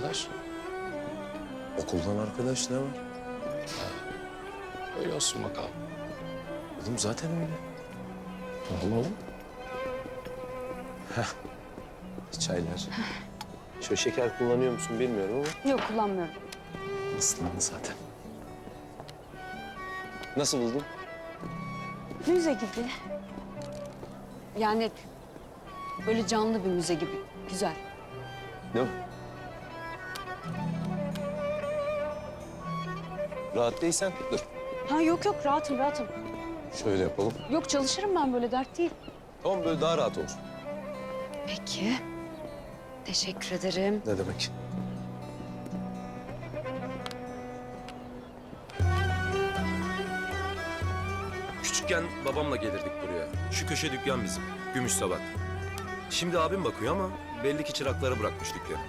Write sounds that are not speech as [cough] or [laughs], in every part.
arkadaş. Okuldan arkadaş ne var? Öyle olsun bakalım. Oğlum zaten öyle. Tamam oğlum. Çaylar. [laughs] Şöyle şeker kullanıyor musun bilmiyorum ama Yok kullanmıyorum. ıslandı zaten. Nasıl buldun? Müze gibi. Yani böyle canlı bir müze gibi. Güzel. Değil mi? Rahat değilsen dur. Ha yok yok rahatım rahatım. Şöyle yapalım. Yok çalışırım ben böyle dert değil. Tamam böyle daha rahat olur. Peki. Teşekkür ederim. Ne demek? Küçükken babamla gelirdik buraya. Şu köşe dükkan bizim. Gümüş Sabat. Şimdi abim bakıyor ama belli ki çıraklara bırakmış dükkanı.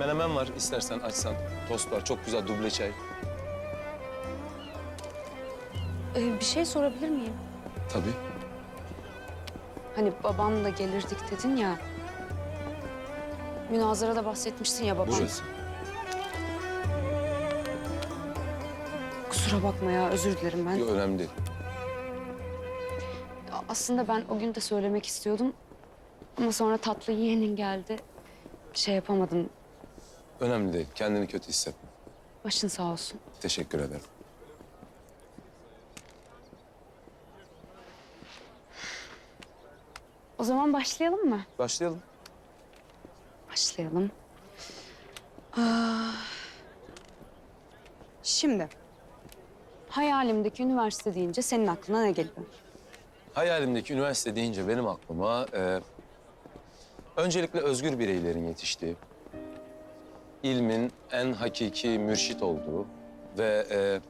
Menemen var istersen açsan. Tost var çok güzel duble çay. Ee, bir şey sorabilir miyim? Tabii. Hani babamla gelirdik dedin ya. Münazarada bahsetmiştin ya babam. Burası. Kusura bakma ya özür dilerim ben. Yok önemli değil. Aslında ben o gün de söylemek istiyordum. Ama sonra tatlı yeğenin geldi. Şey yapamadım. Önemli değil. Kendini kötü hissetme. Başın sağ olsun. Teşekkür ederim. O zaman başlayalım mı? Başlayalım. Başlayalım. Şimdi hayalimdeki üniversite deyince senin aklına ne geliyor? Hayalimdeki üniversite deyince benim aklıma e, öncelikle özgür bireylerin yetiştiği, ilmin en hakiki mürşit olduğu ve e,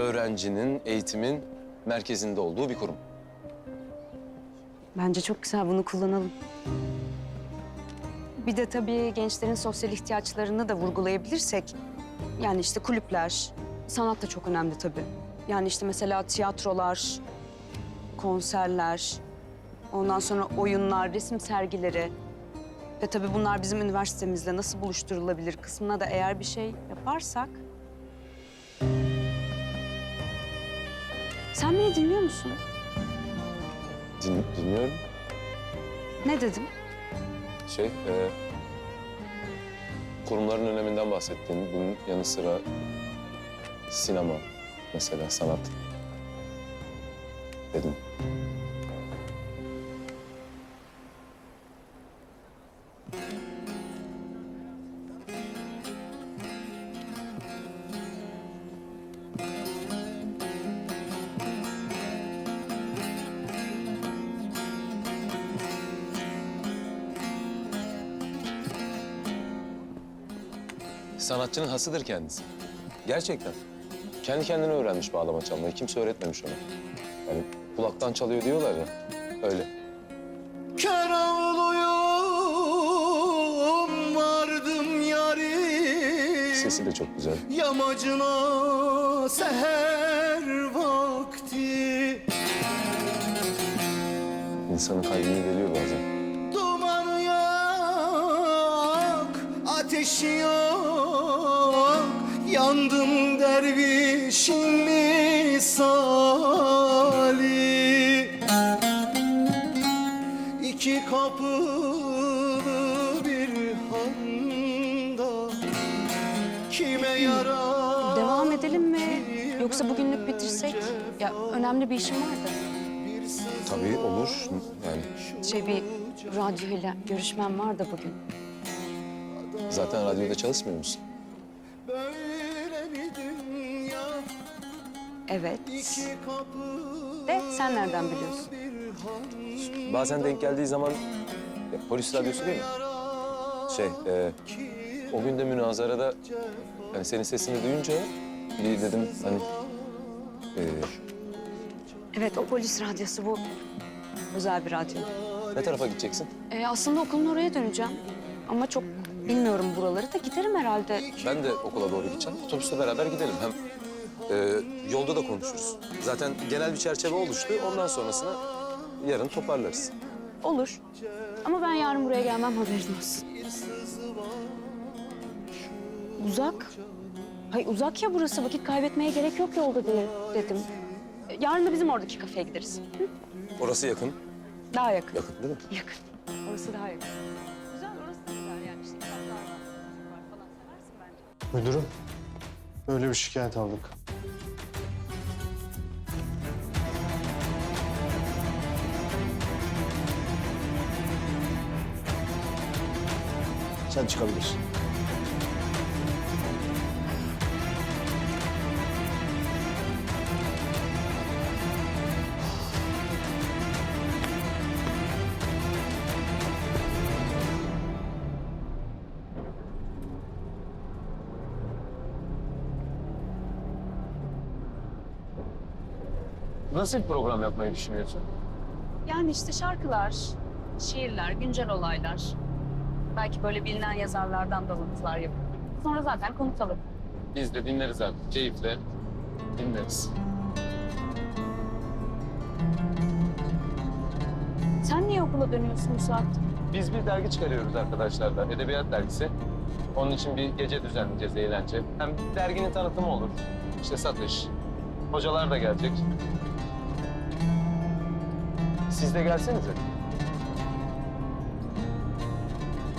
öğrencinin, eğitimin merkezinde olduğu bir kurum. Bence çok güzel bunu kullanalım. Bir de tabii gençlerin sosyal ihtiyaçlarını da vurgulayabilirsek... Yani işte kulüpler, sanat da çok önemli tabii. Yani işte mesela tiyatrolar, konserler, ondan sonra oyunlar, resim sergileri. Ve tabii bunlar bizim üniversitemizle nasıl buluşturulabilir kısmına da eğer bir şey yaparsak... Sen beni dinliyor musun? Din, dinliyorum. Ne dedim? Şey, e, kurumların öneminden bahsettin. Bunun yanı sıra sinema mesela, sanat dedim. Sanatçının hasıdır kendisi. Gerçekten. Kendi kendine öğrenmiş bağlama çalmayı. Kimse öğretmemiş ona. Yani kulaktan çalıyor diyorlar ya. Öyle. Kör oğluyum vardım yarim Sesi de çok güzel. Yamacına seher vakti İnsanın kalbine geliyor bazen. Ateş yok Yandım dervişin misali İki kapılı bir handa Kime yarar Devam edelim mi? Yoksa bugünlük bitirsek? Ya önemli bir işim vardı. Tabii olur. Yani Şey bir radyoyla görüşmem var da bugün. Zaten radyoda çalışmıyor musun? Böyle bir dünya Evet. De sen nereden biliyorsun? Bazen denk geldiği zaman ya, polis radyosu değil mi? Şey, e, o gün de münazarada hani senin sesini duyunca bir dedim hani e, Evet o polis radyosu bu. Özel bir radyo. ne tarafa gideceksin? Ee, aslında okulun oraya döneceğim. Ama çok bilmiyorum buraları da giderim herhalde. Ben de okula doğru gideceğim. Otobüsle beraber gidelim. Hem e, yolda da konuşuruz. Zaten genel bir çerçeve oluştu. Ondan sonrasını yarın toparlarız. Olur. Ama ben yarın buraya gelmem haberin olsun. Uzak. Hay uzak ya burası. Vakit kaybetmeye gerek yok yolda diye dedim. Yarın da bizim oradaki kafeye gideriz. Hı? Orası yakın. Daha yakın. Yakın değil mi? Yakın. Orası daha yakın. Müdürüm, böyle bir şikayet aldık. Sen çıkabilirsin. Nasıl bir program yapmayı düşünüyorsun? Yani işte şarkılar, şiirler, güncel olaylar. Belki böyle bilinen yazarlardan da alıntılar yapıp. Sonra zaten konuşalım. Biz de dinleriz abi. Keyifle dinleriz. Sen niye okula dönüyorsun bu saatte? Biz bir dergi çıkarıyoruz arkadaşlarla. Edebiyat dergisi. Onun için bir gece düzenleyeceğiz, eğlence. Hem derginin tanıtımı olur. İşte satış. Hocalar da gelecek. Siz de gelsenize.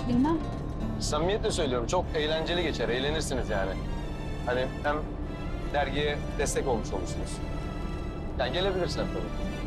Bilmem. Samimiyetle söylüyorum. Çok eğlenceli geçer. Eğlenirsiniz yani. Hani hem dergiye destek olmuş olursunuz. Yani gelebilirsin tabii.